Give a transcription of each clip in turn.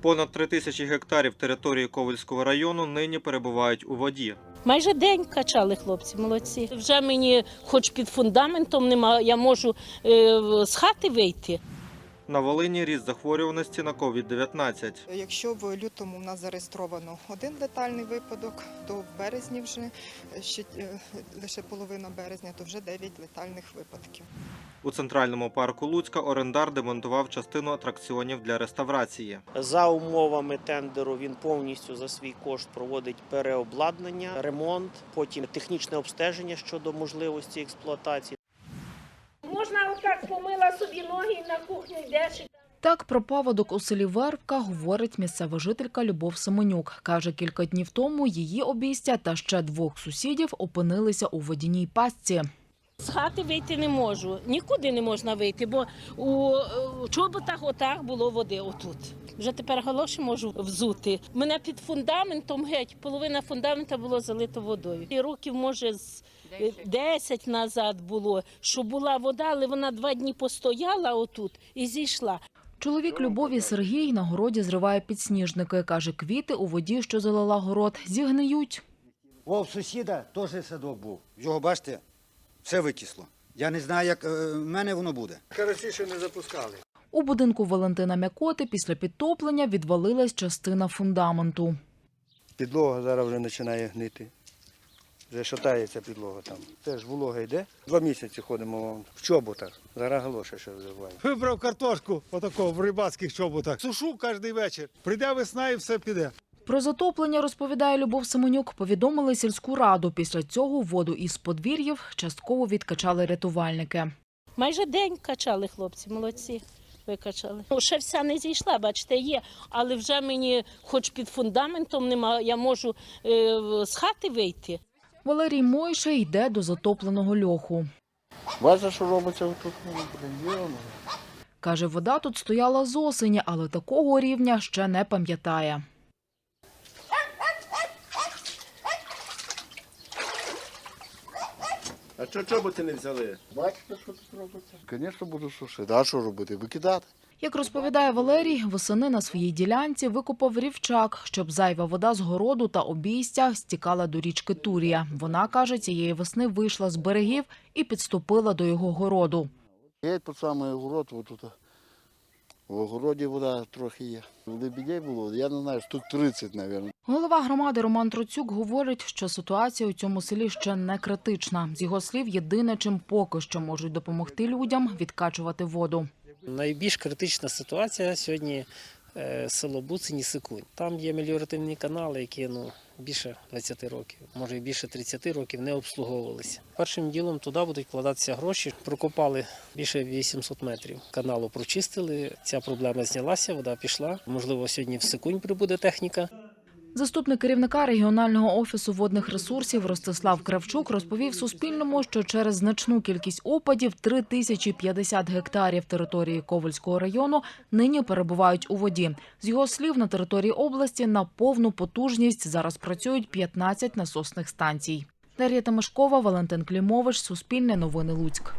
Понад три тисячі гектарів території Ковальського району нині перебувають у воді. Майже день качали хлопці, молодці. Вже мені, хоч під фундаментом нема, я можу е, з хати вийти. На Волині ріст захворюваності на COVID-19. Якщо в лютому в нас зареєстровано один летальний випадок, то в березні вже ще е, лише половина березня, то вже 9 летальних випадків. У центральному парку Луцька орендар демонтував частину атракціонів для реставрації. За умовами тендеру він повністю за свій кошт проводить переобладнання, ремонт, потім технічне обстеження щодо можливості експлуатації. Можна отак помила собі ноги на кухню йдеш. Так про паводок у селі Вербка говорить місцева жителька Любов Семенюк. Каже, кілька днів тому її обійстя та ще двох сусідів опинилися у водяній пастці. З хати вийти не можу, нікуди не можна вийти, бо у, чоботах отак було води отут. Вже тепер галоші можу взути. Мене під фундаментом геть, половина фундамента було залито водою. І років, може, з 10 назад було, що була вода, але вона два дні постояла отут і зійшла. Чоловік Любові Сергій на городі зриває підсніжники. Каже, квіти у воді, що залила город, зігниють. О, в сусіда теж садок був. Його, бачите, все викисло. Я не знаю, як е, в мене воно буде. Карасі ще не запускали. У будинку Валентина Мякоти після підтоплення відвалилась частина фундаменту. Підлога зараз вже починає гнити. Вже шатається підлога там. Теж волога йде. Два місяці ходимо в чоботах. Зараз галоші ще взиваємо. Вибрав картошку отако в рибацьких чоботах. Сушу кожен вечір. Прийде весна і все піде. Про затоплення, розповідає Любов Семенюк, повідомили сільську раду. Після цього воду із подвір'їв частково відкачали рятувальники. Майже день качали хлопці, молодці. Викачали. Ну, ще вся не зійшла, бачите, є. Але вже мені, хоч під фундаментом нема, я можу е, з хати вийти. Валерій Мойше йде до затопленого льоху. Бачите, що робиться тут? ну, Каже, вода тут стояла з осені, але такого рівня ще не пам'ятає. А що чоботи не взяли? Бачите, що тут робиться? Звісно, буду сушити. А що робити? Викидати? Як розповідає Валерій, восени на своїй ділянці викопав рівчак, щоб зайва вода з городу та обійстя стікала до річки Турія. Вона каже, цієї весни вийшла з берегів і підступила до його городу. Є під самий город, отут. В огороді вода трохи є. Лебідей було, я не знаю, штук 30, мабуть. Голова громади Роман Троцюк говорить, що ситуація у цьому селі ще не критична. З його слів, єдине, чим поки що можуть допомогти людям відкачувати воду. Найбільш критична ситуація сьогодні е, село Буцині Сикунь. Там є меліоративні канали, які ну, більше 20 років, може і більше 30 років не обслуговувалися. Першим ділом туди будуть вкладатися гроші. Прокопали більше 800 метрів. Каналу прочистили. Ця проблема знялася, вода пішла. Можливо, сьогодні в Сикунь прибуде техніка. Заступник керівника регіонального офісу водних ресурсів Ростислав Кравчук розповів Суспільному, що через значну кількість опадів 3050 гектарів території Ковальського району нині перебувають у воді. З його слів, на території області на повну потужність зараз працюють 15 насосних станцій. Дар'я Тимошкова, Валентин Клімович, Суспільне новини Луцьк.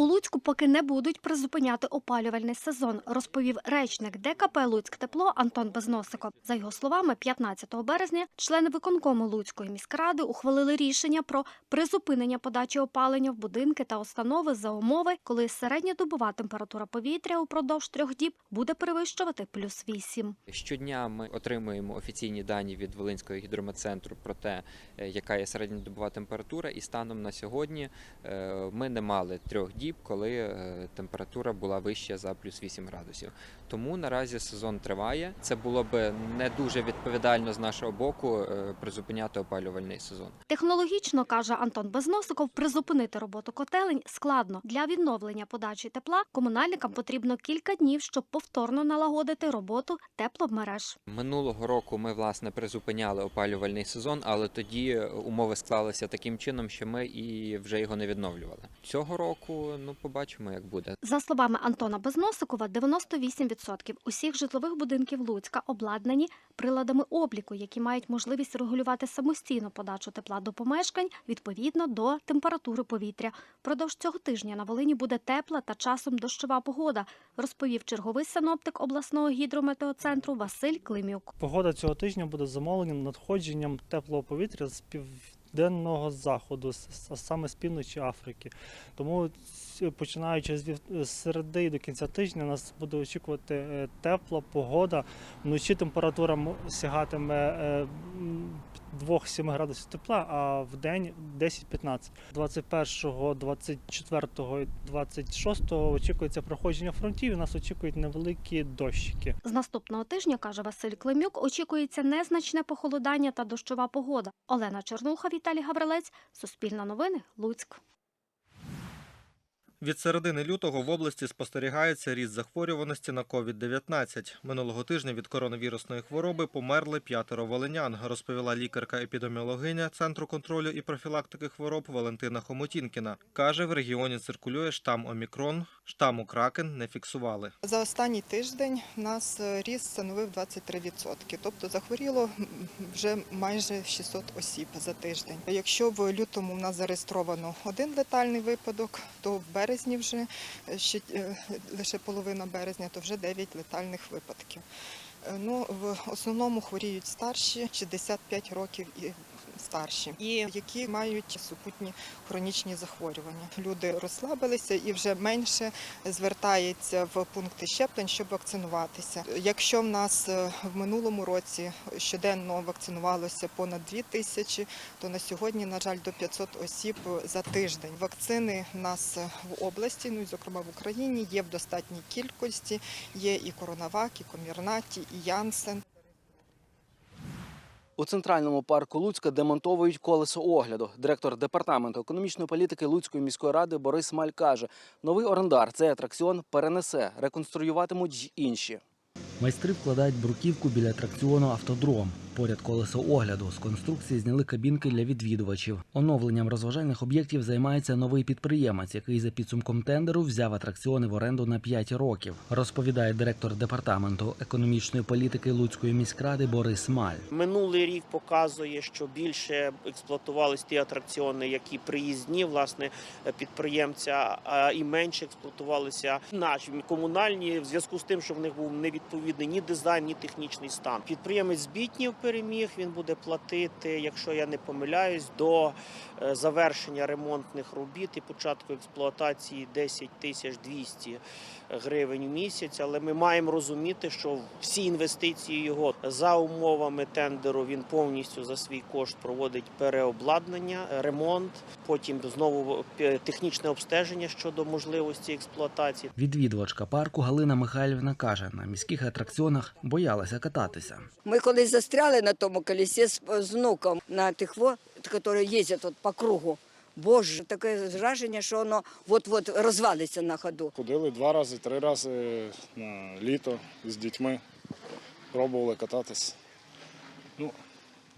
У Луцьку поки не будуть призупиняти опалювальний сезон, розповів речник ДКП Луцьк Тепло Антон Безносико. За його словами, 15 березня члени виконкому Луцької міськради ухвалили рішення про призупинення подачі опалення в будинки та установи за умови, коли середньодобова температура повітря упродовж трьох діб буде перевищувати плюс 8. Щодня ми отримуємо офіційні дані від Волинського гідрометцентру про те, е, яка є середньодобова температура, і станом на сьогодні е, ми не мали трьох діб, коли е, температура була вища за плюс 8 градусів. Тому наразі сезон триває. Це було би не дуже відповідально з нашого боку е, призупиняти опалювальний сезон. Технологічно, каже Антон Безносиков, призупинити роботу котелень складно. Для відновлення подачі тепла комунальникам потрібно кілька днів, щоб повторно налагодити роботу тепломереж. Минулого року ми власне призупиняли опалювальний сезон, але тоді умови склалися таким чином, що ми і вже його не відновлювали. Цього року ну побачимо, як буде. За словами Антона Безносикова, 98% усіх житлових будинків Луцька обладнані приладами обліку, які мають можливість регулювати самостійно подачу тепла до помешкань відповідно до температури повітря. Продовж цього тижня на Волині буде тепла та часом дощова погода, розповів черговий синоптик обласного гідрометеоцентру Василь Климюк. Погода цього тижня буде замовленням надходженням теплого повітря з південного заходу, с- саме з півночі Африки. Тому починаючи з середи до кінця тижня нас буде очікувати е, тепла погода. Вночі температура сягатиме е, 2-7 градусів тепла, а в день 10-15. 21, 24 і 26 очікується проходження фронтів. і Нас очікують невеликі дощики. З наступного тижня, каже Василь Климюк, очікується незначне похолодання та дощова погода. Олена Чернуха, Віталій Гаврилець, Суспільна новини, Луцьк. Від середини лютого в області спостерігається ріст захворюваності на COVID-19. Минулого тижня від коронавірусної хвороби померли п'ятеро волинян, розповіла лікарка-епідеміологиня Центру контролю і профілактики хвороб Валентина Хомотінкіна. Каже, в регіоні циркулює штам Омікрон, штаму Кракен не фіксували. За останній тиждень у нас е, ріст становив 23%, тобто захворіло вже майже 600 осіб за тиждень. Якщо в лютому у нас зареєстровано один летальний випадок, то в березні вже е, ще е, лише половина березня, то вже 9 летальних випадків. Ну, в основному хворіють старші, 65 років і старші, і які мають супутні хронічні захворювання. Люди розслабилися і вже менше звертається в пункти щеплень, щоб вакцинуватися. Якщо в нас е, в минулому році щоденно вакцинувалося понад 2 тисячі, то на сьогодні, на жаль, до 500 осіб за тиждень. Вакцини в нас в області, ну і зокрема в Україні, є в достатній кількості. Є і Коронавак, і Комірнаті, і Янсен. У центральному парку Луцька демонтовують колесо огляду. Директор департаменту економічної політики Луцької міської ради Борис Маль каже: новий орендар цей атракціон перенесе, реконструюватимуть інші. Майстри вкладають бруківку біля атракціону автодром. Поряд колесо огляду з конструкції зняли кабінки для відвідувачів. Оновленням розважальних об'єктів займається новий підприємець, який за підсумком тендеру взяв атракціони в оренду на 5 років. Розповідає директор департаменту економічної політики Луцької міськради Борис Маль. Минулий рік показує, що більше експлуатувались ті атракціони, які приїзні власне підприємця, і менше експлуатувалися наші комунальні в зв'язку з тим, що в них був невідповідний ні дизайн, ні технічний стан. Підприємець збітнів переміг. Він буде платити, якщо я не помиляюсь, до е, завершення ремонтних робіт і початку експлуатації 10 тисяч 200 гривень в місяць. Але ми маємо розуміти, що всі інвестиції його за умовами тендеру він повністю за свій кошт проводить переобладнання, ремонт, потім знову е, технічне обстеження щодо можливості експлуатації. Відвідувачка парку Галина Михайлівна каже, на міських атракціонах боялася кататися. Ми колись застряли на тому колесі з, внуком на тих які їздять от по кругу. Боже, таке враження, що воно от-от розвалиться на ходу. Ходили два рази, три рази на літо з дітьми, пробували кататись. Ну,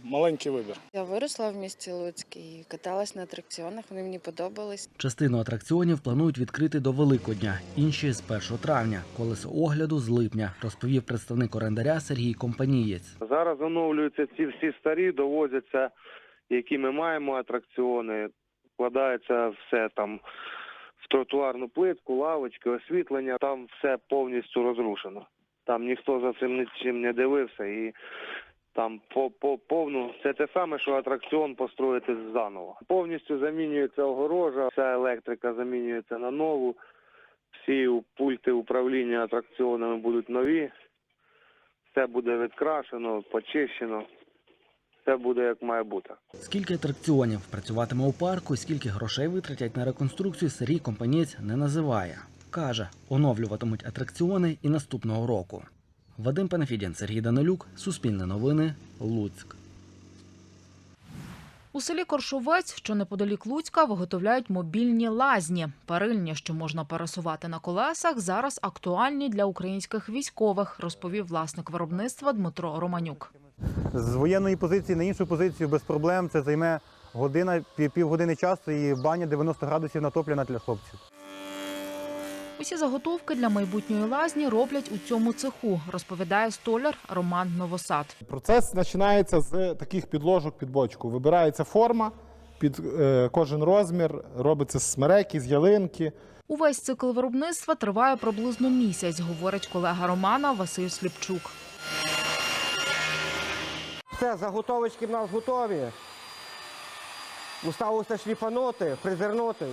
маленький вибір. Я виросла в місті Луцьк і каталась на атракціонах, вони мені подобались. Частину атракціонів планують відкрити до Великодня, інші з 1 травня. Колесо огляду з липня, розповів представник орендаря Сергій Компанієць. Зараз оновлюються ці всі старі, довозяться, які ми маємо атракціони, вкладається все там в тротуарну плитку, лавочки, освітлення. Там все повністю розрушено. Там ніхто за цим нічим не дивився і там по, по повну це те саме, що атракціон построїти заново. Повністю замінюється огорожа, вся електрика замінюється на нову. Всі пульти управління атракціонами будуть нові. Все буде відкрашено, почищено. Все буде як має бути. Скільки атракціонів працюватиме у парку, скільки грошей витратять на реконструкцію, Сергій Компанієць не називає. Каже, оновлюватимуть атракціони і наступного року. Вадим Панафідін, Сергій Данилюк, Суспільне новини, Луцьк. У селі Коршовець, що неподалік Луцька, виготовляють мобільні лазні. Парильні, що можна пересувати на колесах, зараз актуальні для українських військових, розповів власник виробництва Дмитро Романюк. З воєнної позиції на іншу позицію без проблем. Це займе година, пів- півгодини часу і баня 90 градусів натоплена для хлопців. Усі заготовки для майбутньої лазні роблять у цьому цеху, розповідає столяр Роман Новосад. Процес починається з таких підложок під бочку. Вибирається форма під е, кожен розмір, робиться з смереки, з ялинки. Увесь цикл виробництва триває приблизно місяць, говорить колега Романа Василь Сліпчук. Все, заготовочки в нас готові. Осталося шліфанути, фрезернути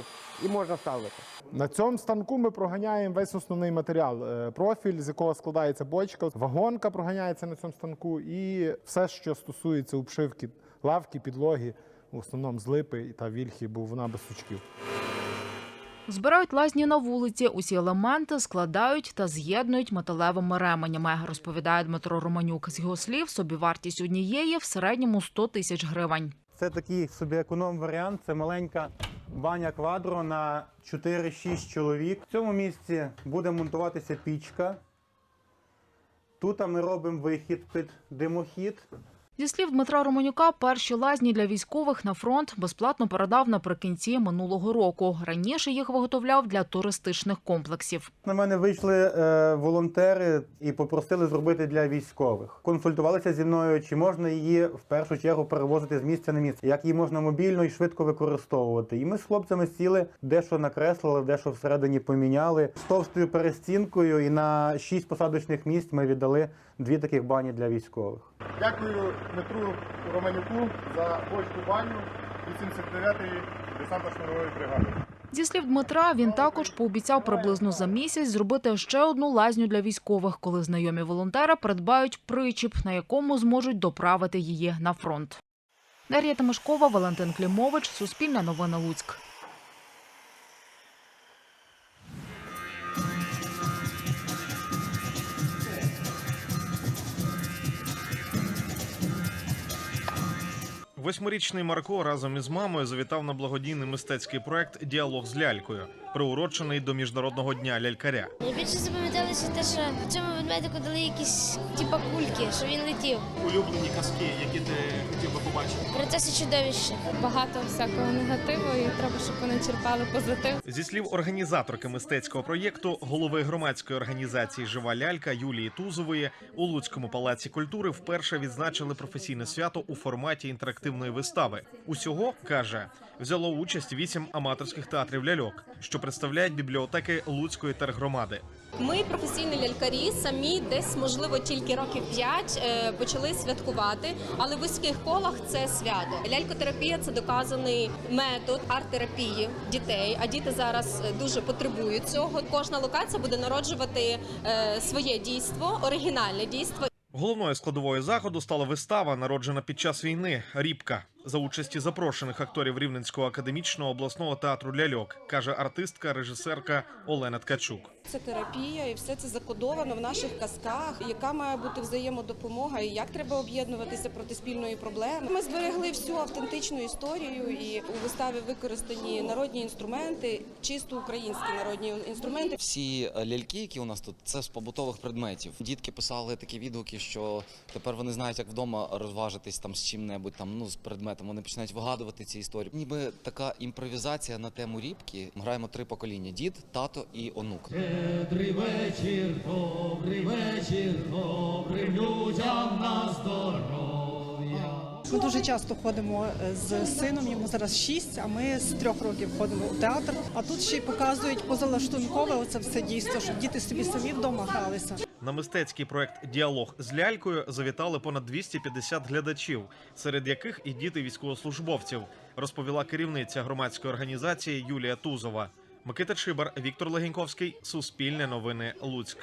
і можна ставити. На цьому станку ми проганяємо весь основний матеріал. Е, Профіль, з якого складається бочка, вагонка проганяється на цьому станку, і все, що стосується обшивки лавки, підлоги, в основному з липи та вільхи, бо вона без сучків. Збирають лазні на вулиці. Усі елементи складають та з'єднують металевими ременями, розповідає Дмитро Романюк. З його слів, собівартість однієї в середньому 100 тисяч гривень. Це такий собі економ варіант. Це маленька баня квадро на 4-6 чоловік. В цьому місці буде монтуватися пічка. Тут ми робимо вихід під димохід. Зі слів Дмитра Романюка, перші лазні для військових на фронт безплатно передав наприкінці минулого року. Раніше їх виготовляв для туристичних комплексів. На мене вийшли е, волонтери і попросили зробити для військових. Консультувалися зі мною, чи можна її в першу чергу перевозити з місця на місце, як її можна мобільно і швидко використовувати. І ми з хлопцями сіли, дещо накреслили, дещо всередині поміняли з товстою перестінкою. І на шість посадочних місць ми віддали дві таких бані для військових. Дякую Дмитру Романюку за бочку баню 89-ї десантно-шнурової бригади. Зі слів Дмитра, він також пообіцяв приблизно за місяць зробити ще одну лазню для військових, коли знайомі волонтери придбають причіп, на якому зможуть доправити її на фронт. Дар'я Тимошкова, Валентин Клімович, Суспільне новини Луцьк. Восьмирічний Марко разом із мамою завітав на благодійний мистецький проект Діалог з лялькою, приурочений до міжнародного дня лялькаря. Найбільше запам'яталося те, що цьому ведмедику дали якісь типа кульки, що він летів. Улюблені казки, які ти хотів би побачити. Принцеса чудовище. Багато всякого негативу, і треба, щоб вони черпали позитив. Зі слів організаторки мистецького проєкту, голови громадської організації Жива лялька Юлії Тузової у Луцькому палаці культури вперше відзначили професійне свято у форматі інтерактивної вистави. Усього каже, взяло участь вісім аматорських театрів ляльок, що представляють бібліотеки Луцької тергромади. Ми, професійні лялькарі, самі десь, можливо, тільки років п'ять е, почали святкувати, але в вузьких колах це свято. Лялькотерапія це доказаний метод арт-терапії дітей. А діти зараз е, дуже потребують цього. Кожна локація буде народжувати е, своє дійство, оригінальне дійство. Головною складовою заходу стала вистава, народжена під час війни Рібка за участі запрошених акторів Рівненського академічного обласного театру ляльок, каже артистка, режисерка Олена Ткачук. Це терапія, і все це закодовано в наших казках. Яка має бути взаємодопомога, і як треба об'єднуватися проти спільної проблеми. Ми зберегли всю автентичну історію, і у виставі використані народні інструменти, чисто українські народні інструменти. Всі е, ляльки, які у нас тут, це з побутових предметів. Дітки писали такі відгуки, що тепер вони знають, як вдома розважитись там з чим-небудь, там ну з предметом. Вони починають вигадувати ці історії. Ніби така імпровізація на тему рібки. Ми граємо три покоління: дід, тато і онук. Щедрий вечір, добрий вечір, добрим людям на здоров'я. Ми дуже часто ходимо е, з сином, йому зараз 6, а ми з трьох років ходимо у театр. А тут ще й показують позалаштункове оце все дійство, щоб діти собі самі вдома гралися. На мистецький проект Діалог з лялькою завітали понад 250 глядачів, серед яких і діти військовослужбовців, розповіла керівниця громадської організації Юлія Тузова. Микита Чибар, Віктор Легеньковський, Суспільне новини, Луцьк.